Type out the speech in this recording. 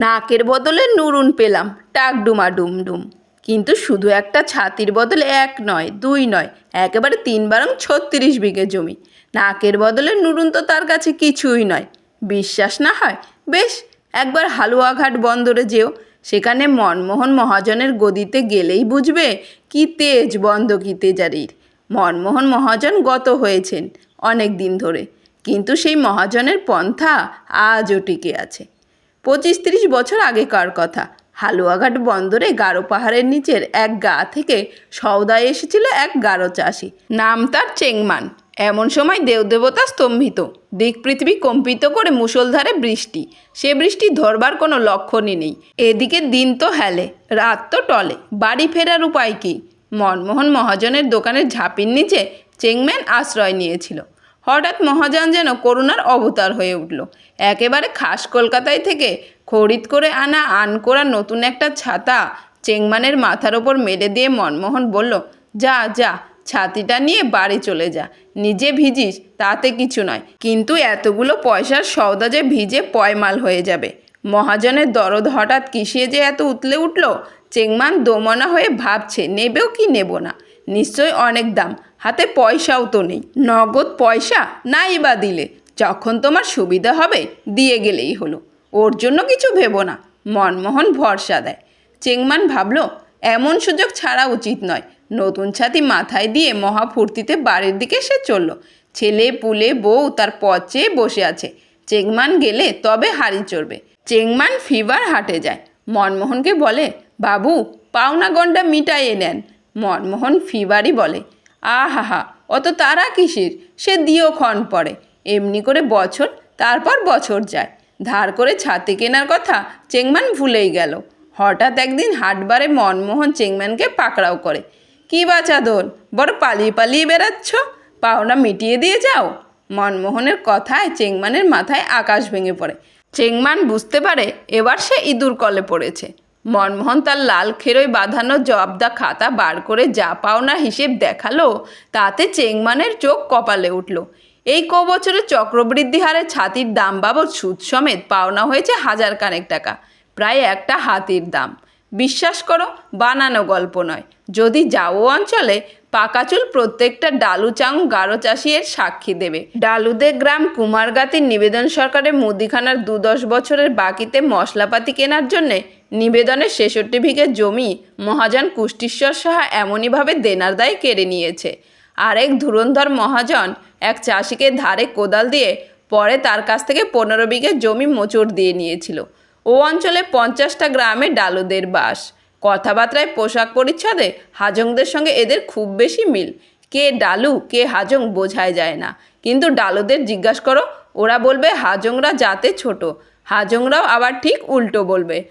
নাকের বদলে নুরুন পেলাম, টাক ডুমা ডুম ডুম। কিন্তু শুধু একটা ছাতির বদলে এক নয়, দুই নয়, একেবারে তিন বারং ছত্রিশ বিঘে জমি। নাকের বদলে নুরুন তো তার কাছে কিছুই নয়। বিশ্বাস না হয়, বেশ, একবার হালুয়াঘাট বন্দরে যেও। সেখানে মনমোহন মহাজনের গদিতে গেলেই বুঝবে কি তেজ বন্ধ, কি তেজারির। মনমোহন মহাজন গত হয়েছেন অনেক দিন ধরে, কিন্তু সেই মহাজনের পন্থা আজও টিকে আছে। পঁচিশ তিরিশ বছর আগেকার কথা। হালুয়াঘাট বন্দরে গারো পাহাড়ের নিচের এক গা থেকে সৌদায় এসেছিল এক গারো চাষি। নাম তার চেংমান। এমন সময় দেবদেবতা স্তম্ভিত। দিক পৃথিবী কম্পিত করে মুষলধারে বৃষ্টি। সে বৃষ্টি ধরবার কোনো লক্ষণই নেই। এদিকে দিন তো হেলে, রাত তো টলে। বাড়ি ফেরার উপায় কী? মনমোহন মহাজনের দোকানের ঝাঁপির নিচে চেংম্যান আশ্রয় নিয়েছিল। হঠাৎ মহাজন যেন করুণার অবতার হয়ে উঠল। একেবারে খাস কলকাতায় থেকে খরিদ করে আনা, আন করা নতুন একটা ছাতা চেংমানের মাথার ওপর মেলে দিয়ে মনমোহন বলল, যা যা, ছাতিটা নিয়ে বাড়ি চলে যা। নিজে ভিজিস, তাতে কিছু নয়। কিন্তু এতগুলো পয়সার সওদা যে ভিজে পয়মাল হয়ে যাবে। মহাজনের দরদ হঠাৎ কিসিয়ে যে এত উতলে উঠল? চেংমান দোমনা হয়ে ভাবছে, নেবেও কি নেব না? নিশ্চয় অনেক দাম, হাতে পয়সাও তো নেই। নগদ পয়সা নাই বা দিলে, যখন তোমার সুবিধা হবে, দিয়ে গেলেই হলো। ওর জন্য কিছু ভেবো না, মনমোহন ভরসা দেয়। চেংমান ভাবলো, এমন সুযোগ ছাড়া উচিত নয়। নতুন ছাতি মাথায় দিয়ে মহা ফুর্তিতে বাড়ির দিকে সে চলল। ছেলে, পুলে, বউ তার পথ বসে আছে। চেংমান গেলে তবে হাড়ি চড়বে। চেংমান ফিভার হাটে যায়। মনমোহনকে বলে বাবু, পাওনা গন্ডা মিটাইয়ে নেন। মনমোহন ফিভারই বলে, আহাহা, অত তারা কিসের? সে দিও ক্ষণ পড়ে এমনি করে বছর, তারপর বছর যায়। ধার করে ছাতে কেনার কথা চেংমান ভুলেই গেল। হঠাৎ একদিন হাটবারে মনমোহন চেংম্যানকে পাকড়াও করে। কি বাচাদন বড় পালিয়ে পালিয়ে বেড়াচ্ছ? পাওনা মিটিয়ে দিয়ে যাও। মনমোহনের কথায় চেংমানের মাথায় আকাশ ভেঙে পড়ে। চেংমান বুঝতে পারে এবার সে ইঁদুর কলে পড়েছে। মনমোহন তার লাল খেরোয় বাঁধানো জবদা খাতা বার করে যা পাওনা হিসেব দেখাল, তাতে চেংমানের চোখ কপালে উঠল। এই ক বছরে চক্রবৃদ্ধি হারে ছাতির দাম বাবদ সুদ সমেত পাওনা হয়েছে হাজার কানেক টাকা, প্রায় একটা হাতির দাম। বিশ্বাস করো, বানানো গল্প নয়। যদি যাও অঞ্চলে পাকাচুল প্রত্যেকটা ডালু চাং গারো চাষি এর সাক্ষী দেবে। ডালুদে গ্রাম কুমারগাতির নিবেদন সরকারের মুদিখানার দু দশ বছরের বাকিতে মশলাপাতি কেনার জন্যে নিবেদনের ছেষট্টি বিঘে জমি মহাজন কুষ্টিশ্বর সাহা এমনইভাবে দেনার দায় কেড়ে নিয়েছে। আরেক ধুরন্ধর মহাজন এক চাষিকে ধারে কোদাল দিয়ে পরে তার কাছ থেকে পনেরো বিঘে জমি মোচড় দিয়ে নিয়েছিল। ও অঞ্চলে পঞ্চাশটা গ্রামে ডালুদের বাস। কথাবার্তায় পোশাক পরিচ্ছদে হাজংদের সঙ্গে এদের খুব বেশি মিল। কে ডালু, কে হাজং বোঝায় যায় না। কিন্তু ডালুদের জিজ্ঞাসা করো, ওরা বলবে হাজংরা জাতে ছোট, হাজংরাও আবার ঠিক উল্টো বলবে।